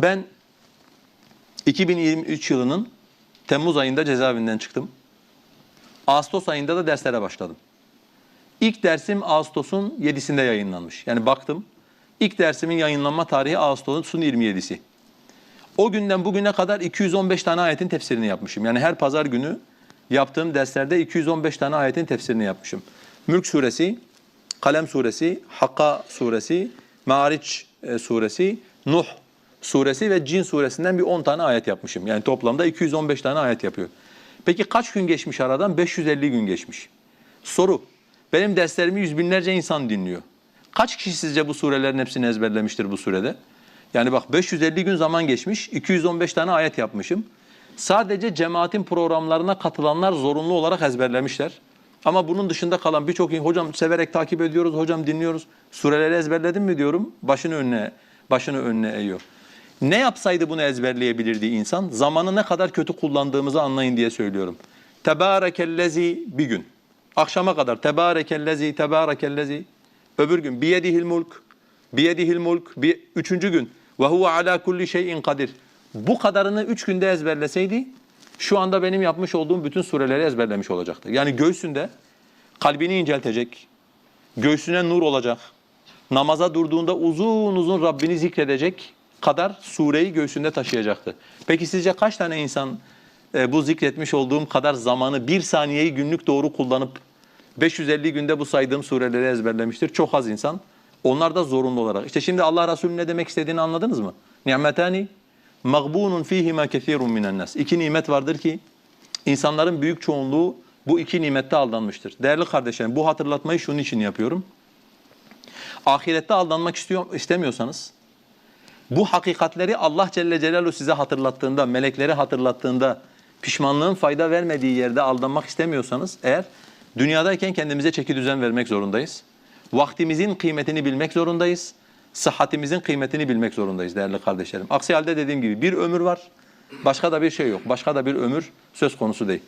Ben 2023 yılının Temmuz ayında cezaevinden çıktım. Ağustos ayında da derslere başladım. İlk dersim Ağustos'un 7'sinde yayınlanmış. Yani baktım. İlk dersimin yayınlanma tarihi Ağustos'un 27'si. O günden bugüne kadar 215 tane ayetin tefsirini yapmışım. Yani her pazar günü yaptığım derslerde 215 tane ayetin tefsirini yapmışım. Mülk suresi, Kalem suresi, Hakka suresi, Ma'ariç e, suresi, Nuh suresi ve Cin suresinden bir 10 tane ayet yapmışım. Yani toplamda 215 tane ayet yapıyor. Peki kaç gün geçmiş aradan? 550 gün geçmiş. Soru. Benim derslerimi yüz binlerce insan dinliyor. Kaç kişi sizce bu surelerin hepsini ezberlemiştir bu sürede? Yani bak 550 gün zaman geçmiş, 215 tane ayet yapmışım. Sadece cemaatin programlarına katılanlar zorunlu olarak ezberlemişler. Ama bunun dışında kalan birçok hocam severek takip ediyoruz, hocam dinliyoruz. Sureleri ezberledin mi diyorum. Başını önüne başını önüne eğiyor. Ne yapsaydı bunu ezberleyebilirdi insan? Zamanı ne kadar kötü kullandığımızı anlayın diye söylüyorum. Tebarekellezi bir gün. Akşama kadar tebarekellezi tebarekellezi. Öbür gün biyedihil mulk biyedihil mulk bir, üçüncü gün ve huve ala kulli şeyin kadir. Bu kadarını üç günde ezberleseydi şu anda benim yapmış olduğum bütün sureleri ezberlemiş olacaktı. Yani göğsünde kalbini inceltecek, göğsüne nur olacak, namaza durduğunda uzun uzun Rabbini zikredecek kadar sureyi göğsünde taşıyacaktı. Peki sizce kaç tane insan e, bu zikretmiş olduğum kadar zamanı bir saniyeyi günlük doğru kullanıp 550 günde bu saydığım sureleri ezberlemiştir? Çok az insan. Onlar da zorunlu olarak. İşte şimdi Allah Resulü ne demek istediğini anladınız mı? Ni'metani mağbunun fihima kesirun minen nas. İki nimet vardır ki insanların büyük çoğunluğu bu iki nimette aldanmıştır. Değerli kardeşlerim bu hatırlatmayı şunun için yapıyorum. Ahirette aldanmak istiyor, istemiyorsanız bu hakikatleri Allah Celle Celaluhu size hatırlattığında, melekleri hatırlattığında pişmanlığın fayda vermediği yerde aldanmak istemiyorsanız eğer dünyadayken kendimize çeki düzen vermek zorundayız. Vaktimizin kıymetini bilmek zorundayız. Sıhhatimizin kıymetini bilmek zorundayız değerli kardeşlerim. Aksi halde dediğim gibi bir ömür var, başka da bir şey yok. Başka da bir ömür söz konusu değil.